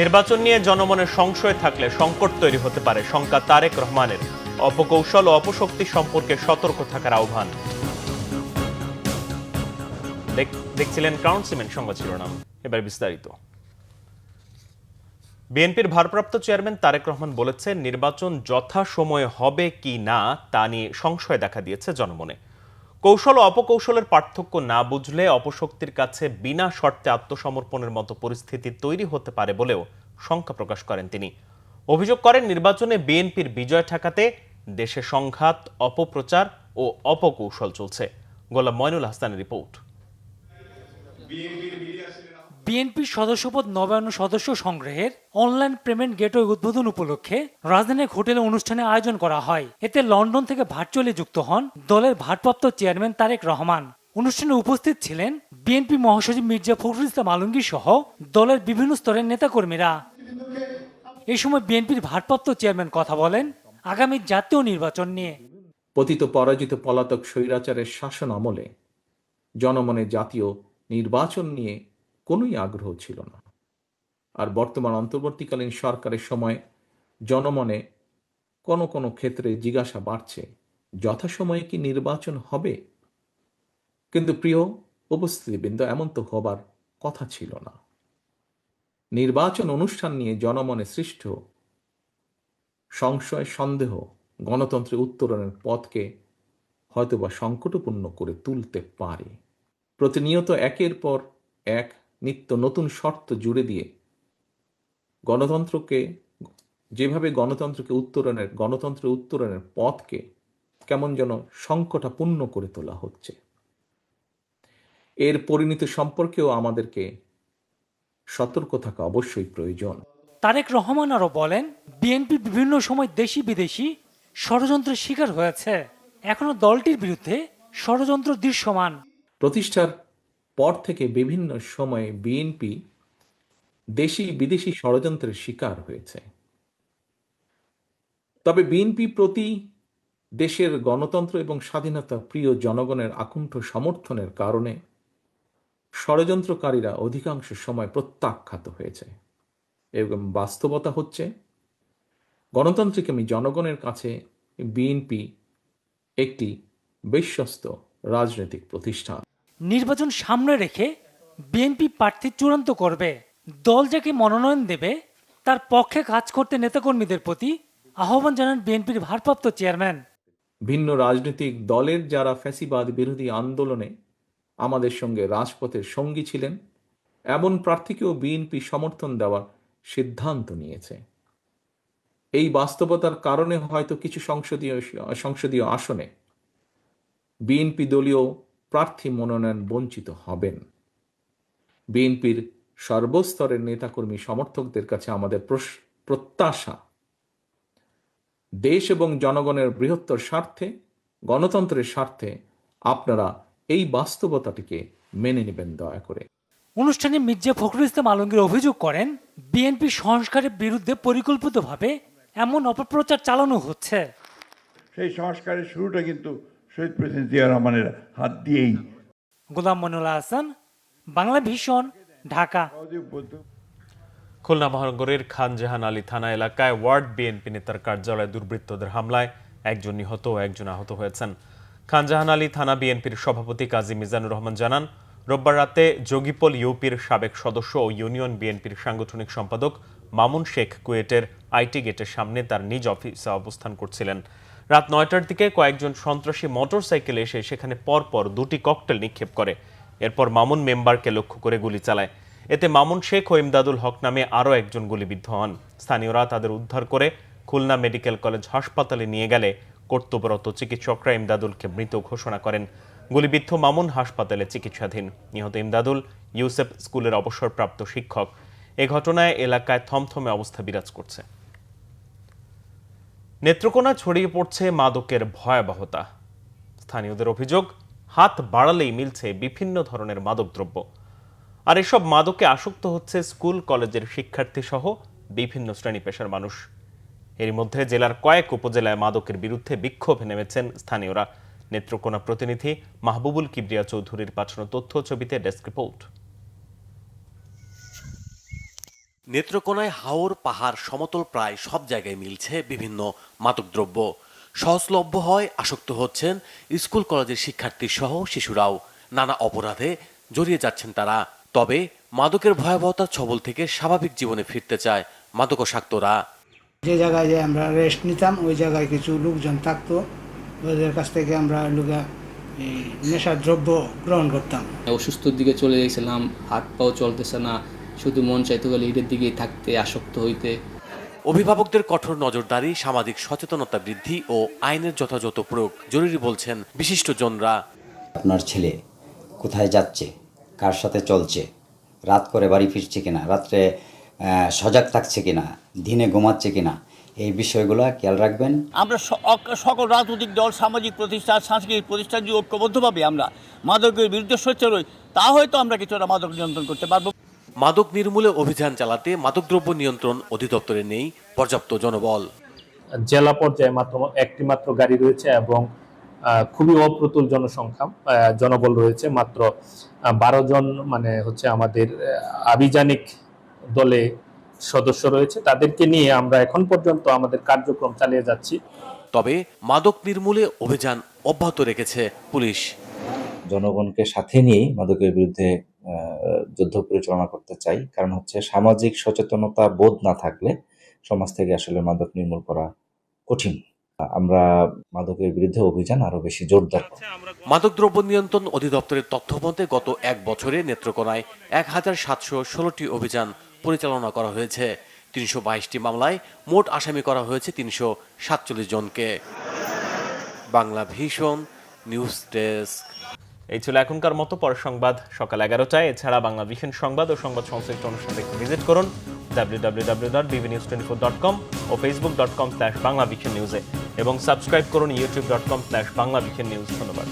নির্বাচন নিয়ে জনমনে সংশয় থাকলে সংকট তৈরি হতে পারে, শঙ্কা তারেক রহমানের। অপকৌশল ও অপশক্তি সম্পর্কে সতর্ক থাকার আহ্বান। দেখছিলেন ক্রাউন সিমেন্ট সংবাদ শিরোনাম। এবার বিস্তারিত। বিএনপির ভারপ্রাপ্ত চেয়ারম্যান তারেক রহমান বলেছেন, নির্বাচন যথাসময়ে হবে কি না, তা নিয়ে সংশয় দেখা দিয়েছে জনমনে। কৌশল ও অপকৌশলের পার্থক্য না বুঝলে অপশক্তির কাছে বিনা শর্তে আত্মসমর্পণের মতো পরিস্থিতি তৈরি হতে পারে বলেও শঙ্কা প্রকাশ করেন তিনি। অভিযোগ করেন, নির্বাচনে বিএনপির বিজয় ঠেকাতে দেশে সংঘাত, অপপ্রচার ও অপকৌশল চলছে। গোলাম ময়নুল হাসানের রিপোর্ট। বিএনপির সদস্যপদ নবায়ন সদস্য সংগ্রহের অনলাইন পেমেন্ট গেটওয়ে উদ্বোধন উপলক্ষে রাজধানীর হোটেলে অনুষ্ঠানে আয়োজন করা হয়। এতে লন্ডন থেকে ভার্চুয়ালি যুক্ত হন দলের ভারপ্রাপ্ত চেয়ারম্যান তারেক রহমান। অনুষ্ঠানে উপস্থিত ছিলেন বিএনপি মহাসচিব মির্জা ফখরুল ইসলাম আলমগীর সহ দলের বিভিন্ন স্তরের নেতাকর্মীরা। এই সময় বিএনপির ভারপ্রাপ্ত চেয়ারম্যান কথা বলেন আগামী জাতীয় নির্বাচন নিয়ে। পতিত পরাজিত পলাতক স্বৈরাচারের শাসন আমলে জনমনে জাতীয় নির্বাচন নিয়ে কোনোই আগ্রহ ছিল না। আর বর্তমান অন্তর্বর্তীকালীন সরকারের সময় জনমনে কোনো কোনো ক্ষেত্রে জিজ্ঞাসা বাড়ছে, যথাসময়ে কি নির্বাচন হবে? কিন্তু প্রিয় উপস্থিতিবৃন্দ, এমন তো হবার কথা ছিল না। নির্বাচন অনুষ্ঠান নিয়ে জনমনে সৃষ্ট সংশয়, সন্দেহ গণতন্ত্রের উত্তরণের পথকে হয়তোবা সংকটপূর্ণ করে তুলতে পারে। প্রতিনিয়ত একের পর এক নিত্য নতুন শর্ত জুড়ে দিয়ে গণতন্ত্রকে যেভাবে গণতন্ত্রকে উত্তরণের গণতন্ত্রের উত্তরণের পথকে কেমন যেন সংকটাপূর্ণ করে তোলা হচ্ছে। এর পরিণতি সম্পর্কেও আমাদেরকে সতর্ক থাকা অবশ্যই প্রয়োজন। তারেক রহমান আরও বলেন বিএনপি বিভিন্ন সময় দেশি বিদেশি ষড়যন্ত্রের শিকার হয়েছে। এখনও দলটির বিরুদ্ধে ষড়যন্ত্র দৃশ্যমান। প্রতিষ্ঠার পর থেকে বিভিন্ন সময়ে বিএনপি দেশি বিদেশি ষড়যন্ত্রের শিকার হয়েছে। তবে বিএনপি প্রতি দেশের গণতন্ত্র এবং স্বাধীনতা প্রিয় জনগণের আকুণ্ঠ সমর্থনের কারণে ষড়যন্ত্রকারীরা অধিকাংশ সময় প্রত্যাখ্যাত হয়েছে। এবং বাস্তবতা হচ্ছে, গণতান্ত্রিক আমি জনগণের কাছে বিএনপি একটি বিশ্বস্ত রাজনৈতিক প্রতিষ্ঠান। নির্বাচন সামনে রেখে বিএনপি প্রার্থী চূড়ান্ত করবে। দল যাকে মনোনয়ন দেবে, তার পক্ষে কাজ করতে নেতাকর্মীদের প্রতি আহ্বান জানান বিএনপির ভারপ্রাপ্ত চেয়ারম্যান। ভিন্ন রাজনৈতিক দলের যারা ফ্যাসিবাদ বিরোধী আন্দোলনে আমাদের সঙ্গে রাজপথের সঙ্গী ছিলেন, এমন প্রার্থীকেও বিএনপি সমর্থন দেওয়ার সিদ্ধান্ত নিয়েছে। এই বাস্তবতার কারণে হয়তো কিছু সংসদীয় সংসদীয় আসনে বিএনপি দলীয় প্রার্থী মনোনয়ন বঞ্চিত হবেন। বিএনপির সর্বস্তরের নেতাকর্মী সমর্থকদের কাছে আমাদের প্রত্যাশা। দেশ এবং জনগণের বৃহত্তর স্বার্থে গণতন্ত্রের স্বার্থে আপনারা এই বাস্তবতাটিকে মেনে নেবেন দয়া করে। অনুষ্ঠানে মির্জা ফখরুল ইসলাম আলমগীর অভিযোগ করেন বিএনপি সংস্কারের বিরুদ্ধে পরিকল্পিতভাবে এমন অপপ্রচার চালানো হচ্ছে। সেই সংস্কারের শুরুটা কিন্তু শহীদ প্রেসিডেন্ট জিয়া রহমানের হাত দিয়েই। গোলাম মনুল্লাহ হাসান বাংলা ভীষণ ঢাকা। খুলনা মহানগরের খানজাহান আলী থানা এলাকায় ওয়ার্ড বিএনপি নেতার কার্যালয়ে দুর্বৃত্তদের হামলায় একজন নিহত ও একজন আহত হয়েছেন। খানজাহান আলী থানা বিএনপির সভাপতি কাজী মিজানুর রহমান জানান রোববার রাতে যোগীপল ইউপির সাবেক সদস্য ও ইউনিয়ন বিএনপির সাংগঠনিক সম্পাদক মামুন শেখ কুয়েটের আইটি গেটের সামনে তার নিজ অফিসে অবস্থান করছিলেন। রাত নয়টার দিকে কয়েকজন সন্ত্রাসী মোটরসাইকেলে এসে সেখানে পরপর দুটি ককটেল নিক্ষেপ করে। এরপর মামুন মেম্বারকে লক্ষ্য করে গুলি চালায়। এতে মামুন শেখ ও ইমদাদুল হক নামে আরও একজন গুলিবিদ্ধ হন। স্থানীয়রা তাদের উদ্ধার করে খুলনা মেডিকেল কলেজ হাসপাতালে নিয়ে গেলে কর্তব্যরত চিকিৎসকরা ইমদাদুলকে মৃত ঘোষণা করেন। গুলিবিদ্ধ মামুন হাসপাতালে চিকিৎসাধীন। নিহত ইমদাদুল ইউসেফ স্কুলের অবসরপ্রাপ্ত শিক্ষক। এ ঘটনায় এলাকায় থমথমে অবস্থা বিরাজ করছে। নেত্রকোনা ছড়িয়ে পড়ছে মাদকের ভয়াবহতা। স্থানীয়দের অভিযোগ, হাত বাড়ালেই মিলছে বিভিন্ন ধরনের মাদকদ্রব্য। আর এসব মাদকে আসক্ত হচ্ছে স্কুল, কলেজের শিক্ষার্থী সহ বিভিন্ন শ্রেণি পেশার মানুষ। এর মধ্যে জেলার কয়েক উপজেলায় মাদকের বিরুদ্ধে বিক্ষোভে নেমেছেন স্থানীয়রা। নেত্রকোনা প্রতিনিধি মাহবুবুল কিবরিয়া চৌধুরীর পাঠানো তথ্য ছবিতে ডেস্ক রিপোর্ট। নেত্রকোনায় হাওর পাহাড় সমতল প্রায় সব জায়গায় মিলছে বিভিন্ন মাদকদ্রব্য। সহজলভ্য হয় আসক্ত হচ্ছেন স্কুল কলেজের শিক্ষার্থী সহ শিশুরাও। নানা অপরাধে জড়িয়ে যাচ্ছেন তারা। তবে মাদকের ভয়াবহতার ছবল থেকে স্বাভাবিক জীবনে ফিরতে চায় মাদকাসক্তরা। যে জায়গায় যে আমরা রেস্ট নিতাম ওই জায়গায় কিছু লোকজন থাকতো। ওদের কাছ থেকে আমরা লোকা নেশার দ্রব্য গ্রহণ করতাম। অসুস্থর দিকে চলে গেছিলাম হাত পাও চলতেছে না শুধু মন চাইতে গেলে এদের দিকেই থাকতে আসক্ত হইতে। অভিভাবকদের কঠোর নজরদারি সামাজিক সচেতনতা বৃদ্ধি ও আইনের যথাযথ প্রয়োগ জরুরি বলছেন বিশিষ্টজনরা। আপনার ছেলে কোথায় যাচ্ছে? কার সাথে চলছে? রাত করে বাড়ি ফিরছে কিনা? রাত্রে সজাগ থাকছে কিনা? দিনে ঘুমাচ্ছে কিনা? এই বিষয়গুলো খেয়াল রাখবেন। আমরা সকল রাজনৈতিক দল সামাজিক প্রতিষ্ঠান সাংস্কৃতিক প্রতিষ্ঠান যদি ঐক্যবদ্ধভাবে আমরা মাদকের বিরুদ্ধে সোচ্চার হই তা হয়তো আমরা কিছুটা মাদক নিয়ন্ত্রণ করতে পারব। মাদক নির্মূলে অভিযান চালাতে মাদকদ্রব্য নিয়ন্ত্রণ অধিদপ্তরে নেই পর্যাপ্ত জনবল। জেলা পর্যায়ে মাত্র একটি মাত্র গাড়ি রয়েছে এবং খুবই অপ্রতুল জনসংখ্যা জনবল রয়েছে মাত্র বারো জন মানে হচ্ছে আমাদের আভিযানিক দলে সদস্য রয়েছে। তাদেরকে নিয়ে আমরা এখন পর্যন্ত আমাদের কার্যক্রম চালিয়ে যাচ্ছি। তবে মাদক নির্মূলে অভিযান অব্যাহত রেখেছে পুলিশ। জনগণকে সাথে নিয়েই মাদকের বিরুদ্ধে যুদ্ধ পরিচালনা করতে চাই। কারণ হচ্ছে সামাজিক সচেতনতা বোধ না থাকলে সমাজ থেকে আসলে মাদক নির্মূল করা কঠিন। আমরা মাদকের বিরুদ্ধে অভিযান আরও বেশি জোরদার মাদক দ্রব্য নিয়ন্ত্রণ অধিদপ্তরের তথ্য মতে গত এক বছরে নেত্রকোনায় এক হাজার সাতশো ষোলোটি অভিযান পরিচালনা করা হয়েছে। তিনশো বাইশটি মামলায় মোট আসামি করা হয়েছে তিনশো সাতচল্লিশ জনকে। বাংলা ভীষণ নিউজ ডেস্ক। এই ছিল এখনকার মতো, পরের সংবাদ সকাল এগারোটায়। এছাড়া বাংলা ভিশন সংবাদ ও সংবাদ সংশ্লিষ্ট অনুষ্ঠান দেখতে ভিজিট করুন www.bbnews24.com ও Facebook dot com slash Bangla vision নিউজে এবং সাবস্ক্রাইব করুন YouTube dot com slash Bangla vision news ধন্যবাদ।